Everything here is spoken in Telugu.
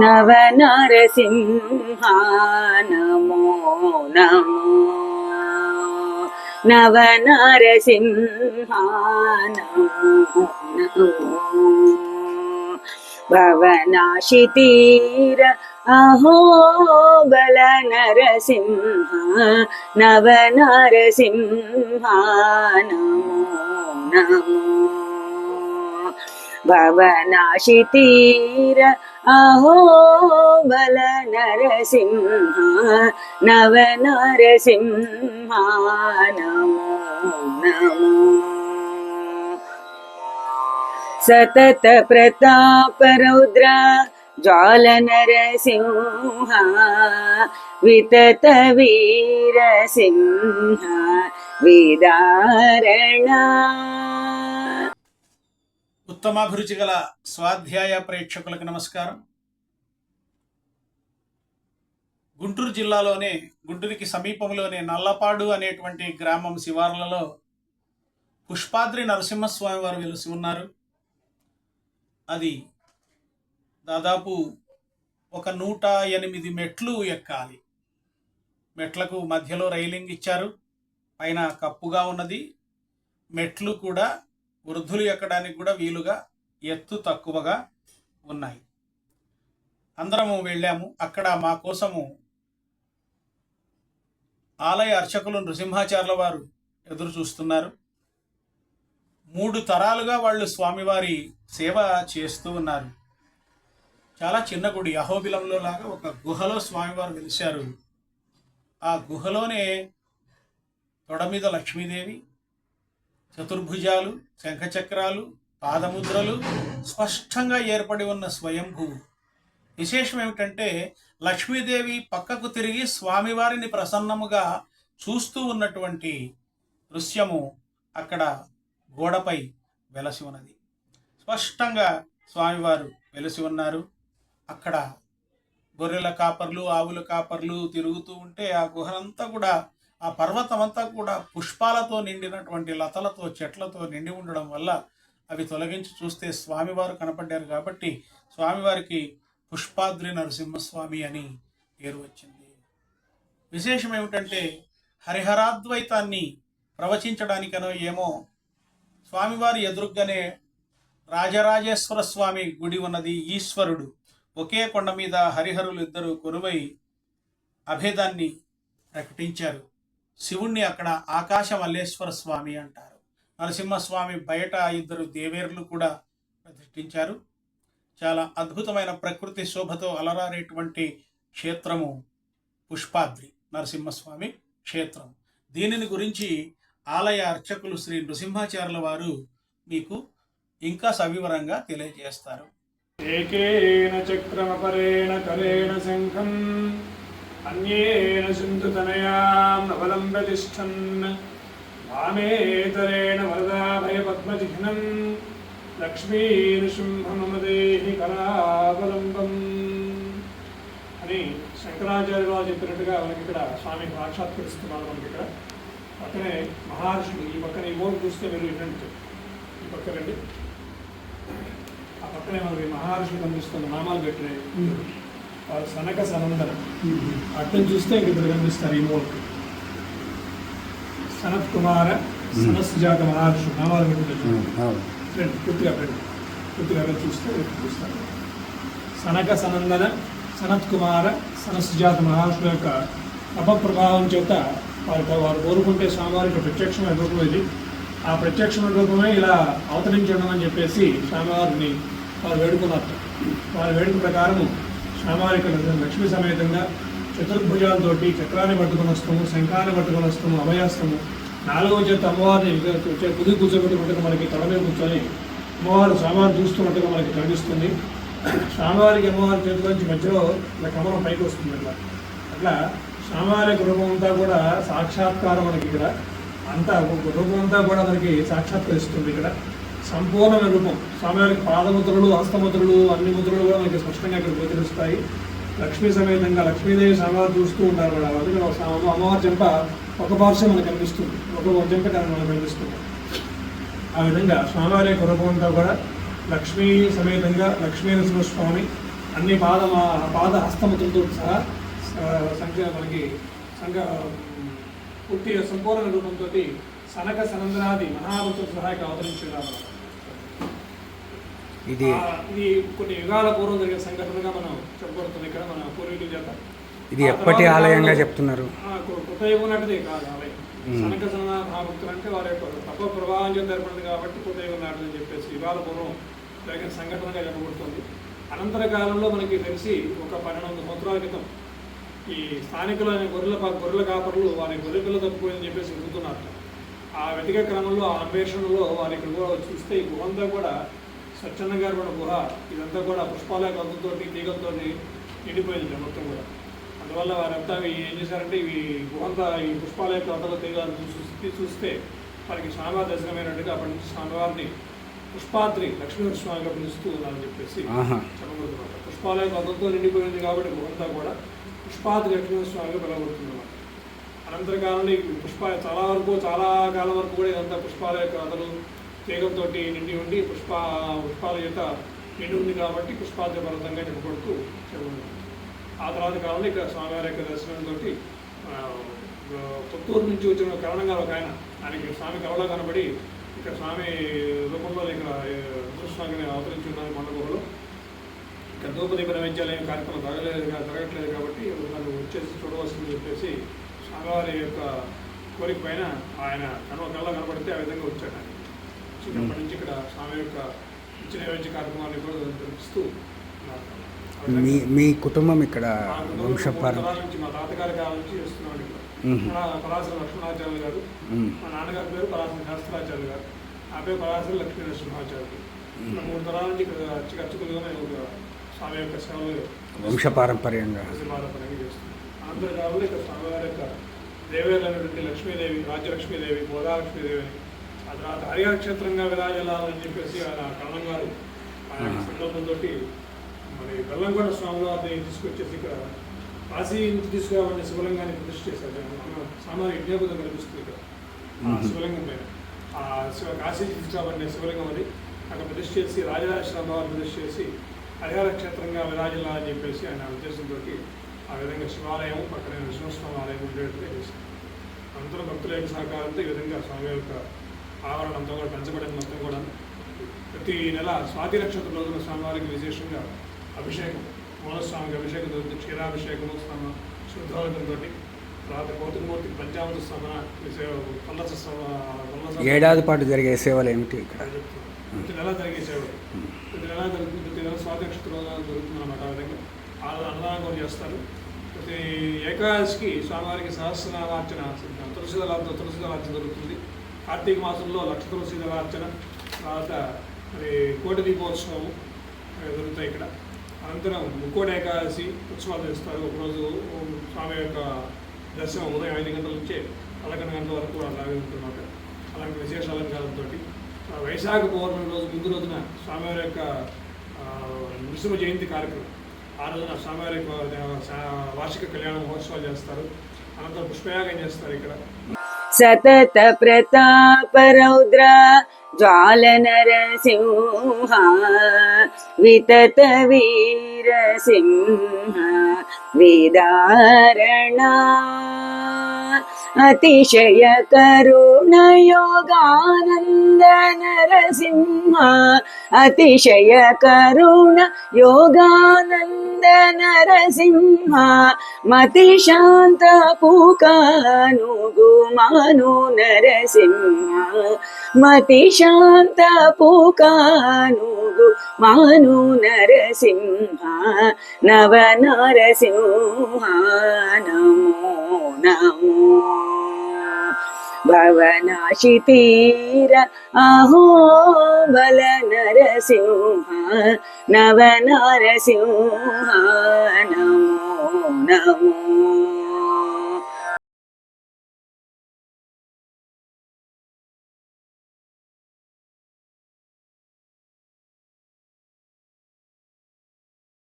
నవ నరసింహ నమో నమో నవ నరసింహ నమో నమో భవనాశితీర అహో బల నరసింహ నవ भवनाशितीर अहो बल नरसिंहा नव नरसिंहा नमो नमो। सतत प्रताप रौद्र सततप्रताप रौद्रा ज्वालनरसिंहा विततवीरसिंह विदारणा। ఉత్తమాభిరుచి గల స్వాధ్యాయ ప్రేక్షకులకు నమస్కారం. గుంటూరు జిల్లాలోనే గుంటూరుకి సమీపంలోనే నల్లపాడు అనేటువంటి గ్రామం శివార్లలో పుష్పాద్రి నరసింహస్వామి వారు వెలిసి ఉన్నారు. అది దాదాపు ఒక నూట ఎనిమిది మెట్లు ఎక్కాలి. మెట్లకు మధ్యలో రైలింగ్ ఇచ్చారు. పైన కప్పుగా ఉన్నది. మెట్లు కూడా వృద్ధులు ఎక్కడానికి కూడా వీలుగా ఎత్తు తక్కువగా ఉన్నాయి. అందరము వెళ్ళాము. అక్కడ మా కోసము ఆలయ అర్చకులు నృసింహాచార్యుల వారు ఎదురు చూస్తున్నారు. మూడు తరాలుగా వాళ్ళు స్వామివారి సేవ చేస్తూ ఉన్నారు. చాలా చిన్న గుడి అహోబిలంలో లాగా ఒక గుహలో స్వామివారు వెలిశారు ఆ గుహలోనే తొడ మీద లక్ష్మీదేవి చతుర్భుజాలు శంఖచక్రాలు పాదముద్రలు స్పష్టంగా ఏర్పడి ఉన్న స్వయంభువు. విశేషం ఏమిటంటే లక్ష్మీదేవి పక్కకు తిరిగి స్వామివారిని ప్రసన్నముగా చూస్తూ ఉన్నటువంటి దృశ్యము అక్కడ గోడపై వెలసి ఉన్నది. స్పష్టంగా స్వామివారు వెలసి ఉన్నారు. అక్కడ గొర్రెల కాపర్లు ఆవుల కాపర్లు తిరుగుతూ ఉంటే ఆ గుహనంతా కూడా ఆ పర్వతం అంతా కూడా పుష్పాలతో నిండినటువంటి లతలతో చెట్లతో నిండి ఉండడం వల్ల అవి తొలగించి చూస్తే స్వామివారు కనపడ్డారు కాబట్టి స్వామివారికి పుష్పాద్రి నరసింహస్వామి అని పేరు వచ్చింది. విశేషం ఏమిటంటే హరిహరాద్వైతాన్ని ప్రవచించడానికనో ఏమో స్వామివారి ఎదురుగానే రాజరాజేశ్వర స్వామి గుడి ఉన్నది ఈశ్వరుడు. ఒకే కొండ మీద హరిహరులు ఇద్దరు కొలువై అభేదాన్ని ప్రకటించారు. శివుణ్ణి అక్కడ ఆకాశ మల్లేశ్వర స్వామి అంటారు. నరసింహస్వామి బయట ఇద్దరు దేవేరులు కూడా ప్రతిష్ఠించారు. చాలా అద్భుతమైన ప్రకృతి శోభతో అలరారేటువంటి క్షేత్రము పుష్పాద్రి నరసింహస్వామి క్షేత్రం. దీనిని గురించి ఆలయ అర్చకులు శ్రీ నృసింహాచార్యుల వారు మీకు ఇంకా సవివరంగా తెలియజేస్తారు. ఏకేన చక్రమపరేణ కరేణ శంఖం అన్యేన సింధుతనయాం నవలంబ ప్రతిష్టన్ వామేతరేణ వరదాభయ పద్మచిహ్నం లక్ష్మీనృసింహమదేహి కళావలంబం అని శంకరాచార్య చెప్పినట్టుగా మనకి ఇక్కడ స్వామి సాక్షాత్కరిస్తున్నారు మనకి ఇక్కడ. పక్కనే మహర్షులు ఈ పక్కన ఈ బోర్డు చూస్తే మీరు వినండి. ఈ పక్క రండి. ఆ పక్కనే మనకి మహర్షులు కనిపిస్తున్న నామాలు పెట్టినాయి. సనక సనందన అర్థం చూస్తే ఇద్దరు కనిపిస్తారు ఈ మూలకి. సనత్ కుమార సనస్జాత మహర్షులు నామాలు పెట్టినట్టు రండి పూర్తిగా రండి పూర్తిగా చూస్తే చూస్తారు. సనక సనందన సనత్ కుమార సనస్జాత మహర్షుల యొక్క అపప్రభావం చేత వారి వారు కోరుకుంటే స్వామివారికి ప్రత్యక్షమైన రూపం ఇది. ఆ ప్రత్యక్షమైన రూపమే ఇలా అవతరించడం అని చెప్పేసి స్వామివారిని వారు వేడుకున్నారు. వారి వేడుక ప్రకారము స్వామివారి లక్ష్మీ సమేతంగా చతుర్భుజాలతోటి చక్రాన్ని పట్టుకొని వస్తాము శంఖాన్ని పట్టుకొని వస్తాము అభయాస్తము నాలుగవ చేత అమ్మవారిని కుది కూర్చోబెట్టుకుంటే మనకి తల మీద కూర్చొని అమ్మవారు స్వామివారు చూస్తున్నట్టుగా మనకి కనిపిస్తుంది. స్వామివారికి అమ్మవారి చేతి నుంచి మధ్యలో ఇలా కమలం పైకి వస్తుంది అట్లా. అట్లా స్వామివారి రూపం అంతా కూడా సాక్షాత్కారం మనకి ఇక్కడ. అంతా ఒక రూపం అంతా కూడా మనకి సాక్షాత్కరిస్తుంది ఇక్కడ. సంపూర్ణమైన రూపం. స్వామివారికి పాదముద్రలు హస్తముద్రలు అన్ని ముద్రలు కూడా మనకి స్పష్టంగా ఇక్కడ గోచరిస్తాయి. లక్ష్మీ సమేతంగా లక్ష్మీదేవి స్వామివారు చూస్తూ ఉంటారు కూడా అందుకే అమ్మవారి చెంప ఒక పార్శ్వం మనకు కనిపిస్తుంది. ఒక చెంప కనుక మనకు కనిపిస్తుంది. ఆ విధంగా స్వామివారి యొక్క కూడా లక్ష్మీ సమేతంగా లక్ష్మీ నరసింహస్వామి అన్ని పాద పాద హస్తములతో సహా సంఖ్య మనకి సంఘ పూర్తి సంపూర్ణ రూపంతో సనక సనందనాది మహామంత్రుల సహాయక అవతరించున్నారు ఇది కొన్ని యుగాల పూర్వం జరిగిన సంఘటనగా మనం చెప్పబడుతుంది. ఇక్కడ మన పూర్వీకుల చేత ఇది ఎప్పటి ఆలయంగా చెప్తున్నారు? కృతయుగం నాటిదే కాదు ఆలయం. సనక సన మహాభక్తులు అంటే వారి యొక్క తప ప్రభావం చేత ఏర్పడింది కాబట్టి కృతయుగం నాటిదని చెప్పేసి యుగాల పూర్వం జరిగిన సంఘటనగా చెప్పబడుతుంది. అనంతర కాలంలో మనకి తెలిసి ఒక పన్నెండు సంవత్సరాల క్రితం ఈ స్థానికులైన గొర్రెల గొర్రెల కాపరులు వారి గొర్రె పిల్ల తప్పిపోయిందని చెప్పేసి వెతుకుతున్నారు ఆ వెతికే క్రమంలో ఆ అన్వేషణలో వారి ఇక్కడ కూడా చూస్తే ఈ గుహంతా కూడా స్వచ్ఛంద గారు ఉన్న గుహ ఇదంతా కూడా పుష్పాల గంతుతో తీగలతో నిండిపోయింది మొత్తం కూడా. అందువల్ల వారంతా ఏం చేశారంటే ఇవి గుహంతా ఈ పుష్పాల అంతలో తీగలు చూసి చూస్తే వారికి స్వామివారి దర్శనమైనట్టుగా అప్పటి నుంచి స్వామివారిని పుష్పాద్రి లక్ష్మీనరస్వామిగా పిలుస్తూ ఉన్నారని చెప్పేసి ఆహా. చెప్పబడుతున్నమాట పుష్పాలయ పదంతో నిండిపోయింది కాబట్టి గుహంతా కూడా పుష్పాద్రి లక్ష్మీనరస్వామిగా పిలవబడుతుందన్నమాట అనంతర కాలంలో ఈ పుష్ప చాలా వరకు చాలా కాలం వరకు కూడా ఇదంతా పుష్పాల యొక్క కథలు తీగలతో నిండి ఉండి పుష్ప పుష్పాల యొక్క నిండి ఉంది కాబట్టి పుష్పాద్రి పర్వతంగా నిలబడుతూ చెప్పబడింది ఆ తర్వాత కాలంలో ఇక్కడ స్వామివారి యొక్క దర్శనంతో పుత్తూరు నుంచి వచ్చిన కారణంగా ఒక ఆయన ఆయనకి స్వామి కళలో కనబడి ఇక్కడ స్వామి రూపంలో ఇక్కడ స్వామిని అవతరించి ఉన్నారు మండపంలో. ఇక్కడ ధూపదీప నైవేద్యాలయం కార్యక్రమం జరగలేదు జరగట్లేదు కాబట్టి నన్ను వచ్చేసి చూడవలసిందని చెప్పేసి స్వామివారి యొక్క కోరిక పైన ఆయన కనుమ కళ్ళ కనబడితే ఆ విధంగా వచ్చాడు ఆయన. చిన్నప్పటి నుంచి ఇక్కడ స్వామి యొక్క ఇచ్చిన నైవేద్య కార్యక్రమాన్ని కూడా. ఆ విధంగా మీ మీ కుటుంబం ఇక్కడ వంశపారం నుంచి మా తాతగారి కాలం నుంచి చేస్తున్నాడు ఇక్కడ. మ్మ్. పరాశర లక్ష్మణాచార్యులు గారు. మ్మ్. మా నాన్నగారి పేరు పరాశర శాస్త్రాచార్యులు గారు. నా పేరు పరాశర లక్ష్మీ నరసింహాచార్యులు మూడు తరాల నుంచి ఇక్కడ నేను ఒక స్వామి యొక్క సేవలు వంశపారంపర్యంగా ప్రతిపాదనగా చేస్తున్నాను ఆంధ్రకాలంలో ఇక్కడ స్వామివారి యొక్క దేవేరులైనటువంటి లక్ష్మీదేవి రాజ్యలక్ష్మీదేవి గోదాలక్ష్మీదేవి అని ఆ తర్వాత హరిహర క్షేత్రంగా విరాజలాలని చెప్పేసి ఆయన కరణం గారు ఆయన సంకల్పంతో మరి బెల్లంకొండ స్వామి వారిని తీసుకొచ్చేసి ఇక్కడ కాశీ నుంచి తీసుకురావాలని శివలింగాన్ని ప్రతిష్ఠ చేశారు. మన సామాన్య విజ్ఞాపకం కనిపిస్తుంది ఇక్కడ. ఆ శివలింగం పైన. ఆ శివ కాశీ తీసుకురావాలనే శివలింగం అది. అక్కడ ప్రతిష్ఠ చేసి రాజరాజేశ్వర వారిని ప్రతిష్ఠ చేసి హరిహర క్షేత్రంగా విరాజిల్లా అని చెప్పేసి ఆయన ఉద్దేశంతో ఆ విధంగా శివాలయం పక్కన విష్ణుస్వామి ఆలయం ఉండేట్టుగా చేశారు. అందరూ భక్తుల సహకారంతో ఈ విధంగా స్వామి యొక్క ఆవరణ అంతా కూడా పెంచబడింది మొత్తం కూడా ప్రతి నెల స్వాతి నక్షత్రం రోజున స్వామివారికి విశేషంగా అభిషేకం మూలస్వామికి అభిషేకం జరుగుతుంది. క్షీరాభిషేకము స్నాన శుద్ధోదకంతో తర్వాత కౌతుకమూర్తికి పంచామృత పల్లస పల్లస ఏడాది పాటు జరిగే సేవలు ఏమిటి ఇక్కడ? ప్రతి నెల జరిగే సేవలు. ప్రతి నెల జరుగుతుంది ప్రతి నెల స్వాతి నక్షత్ర రోజున జరుగుతుంది అన్నమాట ఆ విధంగా. అన్నదానం కూడా చేస్తారు. ప్రతి ఏకాదశికి స్వామివారికి సహస్రనామార్చన తులసి దళాలతో తులసి దళార్చన జరుగుతుంది. కార్తీక మాసంలో లక్ష తులసి దళార్చన తర్వాత మరి కోటి దీపోత్సవం అవి జరుగుతాయి ఇక్కడ. అనంతరం ముక్కోటి ఏకాదశి ఉత్సవాలు చేస్తారు. ఒకరోజు స్వామి యొక్క దర్శనం ఉదయం ఐదు గంటల నుంచే పదకొండు గంటల వరకు కూడా అలాగే ఉంటున్నమాట అలాంటి విశేష అలంకారంతో వైశాఖ పౌర్ణమి రోజు ముందు రోజున స్వామివారి యొక్క నృసింహ జయంతి కార్యక్రమం. ఆ రోజున స్వామివారి వార్షిక కళ్యాణ మహోత్సవాలు చేస్తారు. అనంతరం పుష్పయాగం చేస్తారు ఇక్కడ. సతత ప్రతాప రౌద్ర జ్వాల నరసింహ వితత వీర సింహ విదారణ అతిశయ కరుణ యోగానంద నరసింహ అతిశయ కరుణ యోగానంద నరసింహ మతి శాంత పూకాను గుమాను నరసింహ మతి శాంత పూకాను గుమాను నరసింహ నవ నరసింహ నమో నమో. భవనాశితీర అహో బల నరసింహ నవ నరసింహ నమో నమో